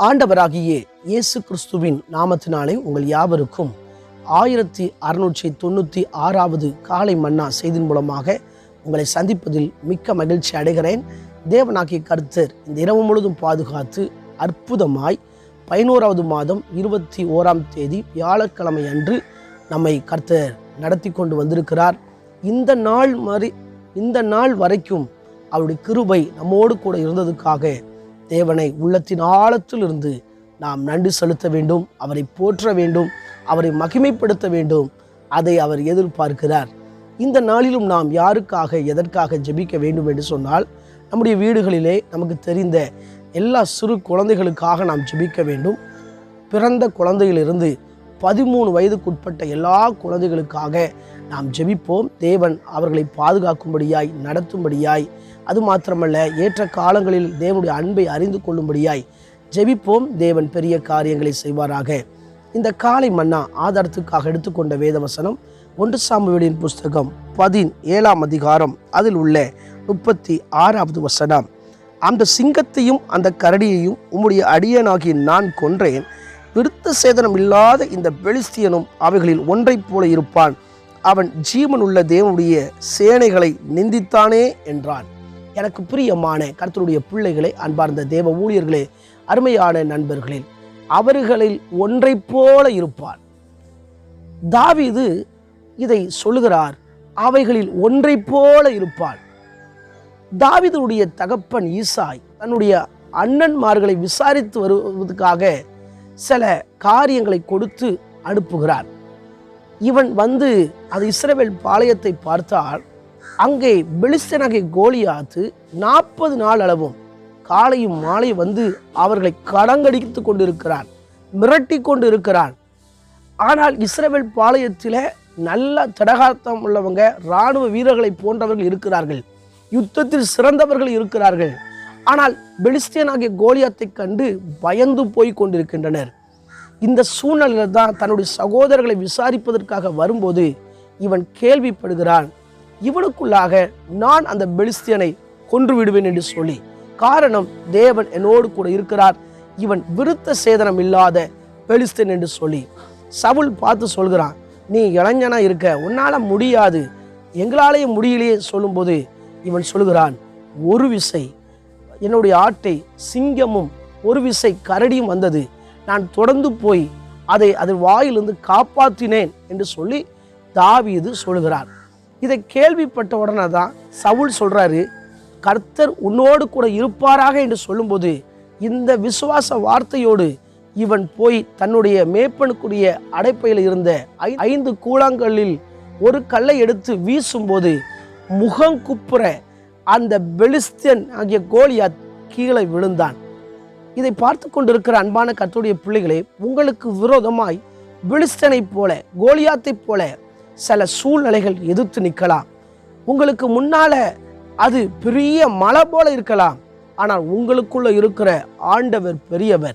ஆண்டவராகிய இயேசு கிறிஸ்துவின் நாமத்தினாலே உங்கள் யாவருக்கும் ஆயிரத்தி அறுநூற்றி தொண்ணூற்றி ஆறாவது காலை மன்னா செய்தின் மூலமாக உங்களை சந்திப்பதில் மிக்க மகிழ்ச்சி அடைகிறேன். தேவனாகிய கருத்தர் இந்த இரவு முழுதும் பாதுகாத்து அற்புதமாய் பதினோராவது மாதம் இருபத்தி ஓராம் தேதி வியாழக்கிழமை அன்று நம்மை கர்த்தர் நடத்தி கொண்டு வந்திருக்கிறார். இந்த நாள் மாதிரி இந்த நாள் வரைக்கும் அவருடைய கிருபை நம்மோடு கூட இருந்ததுக்காக தேவனை உள்ளத்தின் ஆழத்தில் இருந்து நாம் நன்றி செலுத்த வேண்டும் அவரை போற்ற வேண்டும் அவரை மகிமைப்படுத்த வேண்டும். அதை அவர் எதிர்பார்க்கிறார். இந்த நாளிலும் நாம் யாருக்காக எதற்காக ஜெபிக்க வேண்டும் என்று சொன்னால் நம்முடைய வீடுகளிலே நமக்கு தெரிந்த எல்லா சிறு குழந்தைகளுக்காக நாம் ஜெபிக்க வேண்டும். பிறந்த குழந்தையிலிருந்து பதிமூணு வயதுக்குட்பட்ட எல்லா குழந்தைகளுக்காக நாம் ஜெபிப்போம். தேவன் அவர்களை பாதுகாக்கும்படியாய் நடத்தும்படியாய் அது மாத்திரமல்ல ஏற்ற காலங்களில் தேவனுடைய அன்பை அறிந்து கொள்ளும்படியாய் ஜெபிப்போம். தேவன் பெரிய காரியங்களை செய்வாராக. இந்த காலை மன்னா ஆதாரத்துக்காக எடுத்துக்கொண்ட வேதவசனம் ஒன்று சாமுவேலின் புஸ்தகம் பதின் ஏழாம் அதிகாரம் அதில் உள்ள முப்பத்தி ஆறாவது வசனம் அந்த சிங்கத்தையும் அந்த கரடியையும் உம்முடைய அடியனாகி நான் கொன்றேன். விருத்த சேதனம் இல்லாத இந்த பெலிஸ்தியனும் அவைகளில் ஒன்றைப் போல இருப்பான். அவன் ஜீவன் உள்ள தேவனுடைய சேனைகளை நிந்தித்தானே என்றான். எனக்கு பிரியமான கர்த்தருடைய பிள்ளைகளை அன்பார்ந்த தேவ ஊழியர்களே அருமையான நண்பர்களில் அவர்களில் ஒன்றைப் போல இருப்பான் தாவிது இதை சொல்லுகிறார் அவைகளில் ஒன்றைப் போல இருப்பான் தாவிதனுடைய தகப்பன் ஈசாய் தன்னுடைய அண்ணன்மார்களை விசாரித்து வருவதற்காக சில காரியங்களை கொடுத்து அனுப்புகிறார். இவன் வந்து அது இஸ்ரவேல் பாளையத்தை பார்த்தால் அங்கே பெலிஸ்தனகை கோலியாத்து நாற்பது நாள் அளவும் காலையும் மாலை வந்து அவர்களை கடங்கடித்து கொண்டிருக்கிறான் மிரட்டி கொண்டு இருக்கிறான் ஆனால் இஸ்ரவேல் பாளையத்தில் நல்ல தடகாத்தம் உள்ளவங்க இராணுவ வீரர்களை போன்றவர்கள் இருக்கிறார்கள். யுத்தத்தில் சிறந்தவர்கள் இருக்கிறார்கள். ஆனால் பெலிஸ்தியனாகிய கோலியாத்தை கண்டு பயந்து போய் கொண்டிருக்கின்றனர். இந்த சூழ்நிலையில் தான் தன்னுடைய சகோதரர்களை விசாரிப்பதற்காக வரும்போது இவன் கேள்விப்படுகிறான் இவனுக்குள்ளாக நான் அந்த பெலிஸ்தியனை கொன்று விடுவேன் என்று சொல்லி. காரணம் தேவன் என்னோடு கூட இருக்கிறார். இவன் விருத்த சேதனம் இல்லாத பெலிஸ்தன் என்று சொல்லி. சவுல் பார்த்து சொல்கிறான் நீ இளைஞனா இருக்க உன்னால முடியாது. எங்களாலேயே முடியலையே சொல்லும்போது இவன் சொல்கிறான் ஒரு விசை என்னுடைய ஆட்டை சிங்கமும் ஒரு விசை கரடியும் வந்தது. நான் தொடர்ந்து போய் அதை அது வாயிலிருந்து காப்பாற்றினேன் என்று சொல்லி தாவீது சொல்கிறார். இதை கேள்விப்பட்ட உடனே தான் சவுல் சொல்கிறாரு கர்த்தர் உன்னோடு கூட இருப்பாராக? என்று சொல்லும்போது இந்த விசுவாச வார்த்தையோடு இவன் போய் தன்னுடைய மேப்பனுக்குரிய அடைப்பையில் இருந்த ஐ- ஐந்து கூழாங்கல்லில் ஒரு கல்லை எடுத்து வீசும்போது முகம் குப்புற அந்த பெலிஸ்தியன் ஆகிய கோலியாத் கீழே விழுந்தான். இதை பார்த்து கொண்டிருக்கிற அன்பான கத்துடைய பிள்ளைகளே உங்களுக்கு விரோதமாய் பெலிஸ்தனைப் போல கோலியாத்தைப் போல சில சூழ்நிலைகள் எதிர்த்து நிற்கலாம். உங்களுக்கு முன்னால அது பெரிய மலை போல இருக்கலாம். ஆனால் உங்களுக்குள்ள இருக்கிற ஆண்டவர் பெரியவர்.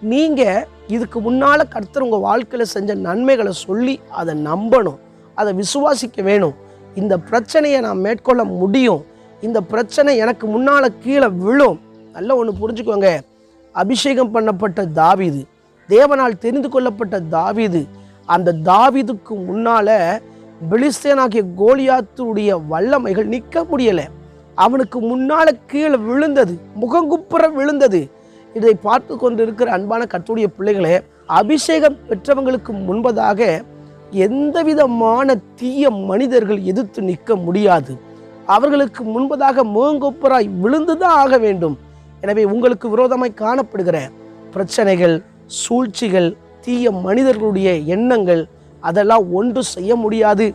நீங்க இதுக்கு முன்னால கர்த்தர் உங்க வாழ்க்கையில செஞ்ச நன்மைகளை சொல்லி அதை நம்பணும். அதை விசுவாசிக்க வேணும். இந்த பிரச்சனையை நான் மேற்கொள்ள முடியும். இந்த பிரச்சனை எனக்கு முன்னால கீழே விழும். நல்ல ஒன்று புரிஞ்சுக்கோங்க. அபிஷேகம் பண்ணப்பட்ட தாவீது தேவனால் தெரிந்து கொள்ளப்பட்ட தாவீது அந்த தாவீதுக்கு முன்னால் பெலிஸ்தேனாகிய கோலியாத்துடைய வல்லமைகள் நிற்க முடியலை. அவனுக்கு முன்னால் கீழே விழுந்தது முகங்குப்புற விழுந்தது. இதை பார்த்து கொண்டிருக்கிற அன்பான கத்துடைய பிள்ளைகளே அபிஷேகம் பெற்றவங்களுக்கு முன்பதாக எந்த விதமான தீய மனிதர்கள் எதிர்த்து நிற்க முடியாது. அவர்களுக்கு முன்பதாக முகங்குப்புறாய் விழுந்துதான் ஆக வேண்டும். எனவே உங்களுக்கு விரோதமாய் காணப்படுகிற பிரச்சனைகள் சூழ்ச்சிகள் தீய மனிதர்களுடைய எண்ணங்கள் அதெல்லாம் ஒன்று செய்ய முடியாது.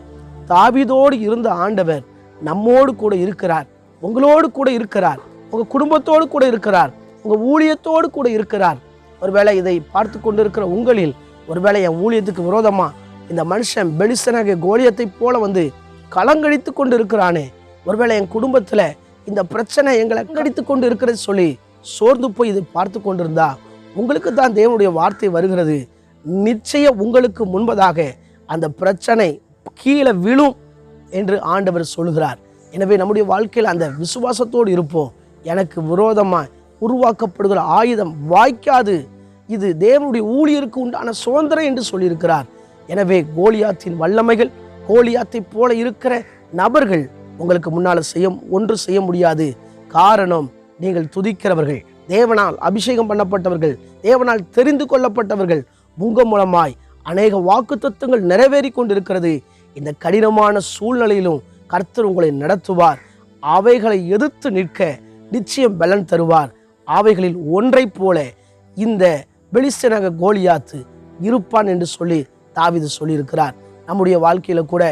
தாவிதோடு இருந்த ஆண்டவர் நம்மோடு கூட இருக்கிறார். உங்களோடு கூட இருக்கிறார். உங்கள் குடும்பத்தோடு கூட இருக்கிறார். உங்கள் ஊழியத்தோடு கூட இருக்கிறார். ஒருவேளை இதை பார்த்து கொண்டிருக்கிற உங்களில் ஒருவேளை என் ஊழியத்துக்கு விரோதமாக இந்த மனுஷன் பெலிசனாக கோலியத்தை போல வந்து கலங்கடித்து கொண்டு இருக்கிறானே ஒருவேளை என் குடும்பத்தில் இந்த பிரச்சனை எங்களை கடித்து கொண்டு இருக்கிறது சொல்லி சோர்ந்து போய் இதை பார்த்து கொண்டிருந்தா உங்களுக்கு தான் தேவனுடைய வார்த்தை வருகிறது. நிச்சயம் உங்களுக்கு முன்பதாக அந்த பிரச்சனை கீழே விழும் என்று ஆண்டவர் சொல்கிறார். எனவே நம்முடைய வாழ்க்கையில் அந்த விசுவாசத்தோடு இருப்போம். எனக்கு விரோதமாக உருவாக்கப்படுகிற ஆயுதம் வாய்க்காது. இது தேவனுடைய ஊழியருக்கு உண்டான சுதந்திரம் என்று சொல்லியிருக்கிறார். எனவே கோலியாத்தின் வல்லமைகள் கோலியாத்தை போல இருக்கிற நபர்கள் உங்களுக்கு முன்னால் செய்ய ஒன்று செய்ய முடியாது. காரணம் நீங்கள் துதிக்கிறவர்கள். தேவனால் அபிஷேகம் பண்ணப்பட்டவர்கள் தேவனால் தெரிந்து கொள்ளப்பட்டவர்கள். உங்க மூலமாய் அநேக வாக்குத்தத்தங்கள் நிறைவேறி கொண்டிருக்கிறது. இந்த கடினமான சூழ்நிலையிலும் கர்த்தர் உங்களை நடத்துவார். அவைகளை எதிர்த்து நிற்க நிச்சயம் பலன் தருவார். அவைகளில் ஒன்றைப் போல இந்த பெலிஸ்தனக கோலியாத்து இருப்பான் என்று சொல்லி தாவிது சொல்லியிருக்கிறார். நம்முடைய வாழ்க்கையில் கூட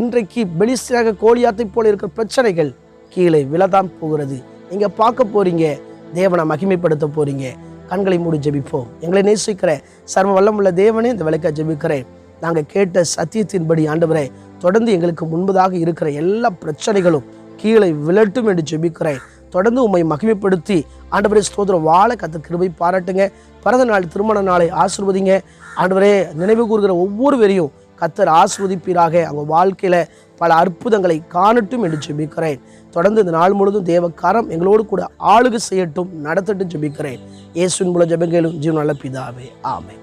இன்றைக்கு பெலிஸ்தனக கோழியாத்தை போல இருக்கிற பிரச்சனைகள் கீழே விழதான் போகிறது. நீங்கள் பார்க்க போகிறீங்க தேவனை மகிமைப்படுத்த போறீங்க. கண்களை மூடி ஜெபிப்போம். எங்களை நேசிக்கிற சர்வ வல்லமுள்ள தேவனே இந்த விளக்க ஜெபிக்கிறேன். நாங்கள் கேட்ட சத்தியத்தின்படி ஆண்டவரே தொடர்ந்து எங்களுக்கு முன்பதாக இருக்கிற எல்லா பிரச்சனைகளும் கீழே விழட்டும் என்று ஜெபிக்கிறேன். தொடர்ந்து உம்மை மகிமைப்படுத்தி ஆண்டவரே ஸ்தோத்திரம் வாழ கத்த கிருபை பாராட்டுங்க. பிறந்த நாள் திருமண நாளை ஆசிர்வதிங்க. ஆண்டவரே நினைவு கூறுகிற ஒவ்வொரு ஒவ்வொருவரையும் கத்தர் ஆஸ்வதிப்பீராக. அவங்க வாழ்க்கையில் பல அற்புதங்களை காணட்டும் என்று ஜெபிக்கிறேன். தொடர்ந்து இந்த நாள் முழுவதும் தேவக்காரம் எங்களோடு கூட ஆளுக செய்யட்டும் நடத்தட்டும் ஜெபிக்கிறேன். இயேசுவின் மூலம் ஜெபங்களும் ஜீவன் நல்ல பிதாவே ஆமை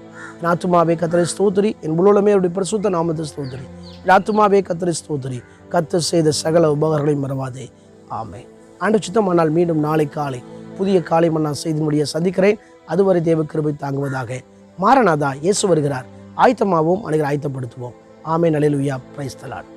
நாத்துமாவே கத்திரை ஸ்தோத்திரி. என் முழுவதுமே அவருடைய பிரசுத்த நாமத்தை ஸ்தோத்திரி. நாத்துமாவே கத்திரை ஸ்தோத்திரி. கத்தர் செய்த சகல உபகாரங்களையும் மறவாதே ஆமை ஆண்டு சித்தமானால் மீண்டும் நாளை காலை புதிய காலை மன்னா செய்து முடிய சந்திக்கிறேன். அதுவரை தேவ கிருபை தாங்குவதாக. மாரநாதா இயேசு வருகிறார். ஆயத்தமாகவும் அனைவரை ஆயத்தப்படுத்துவோம். ஆமே நலிலுயா பிரைஸ்தலான்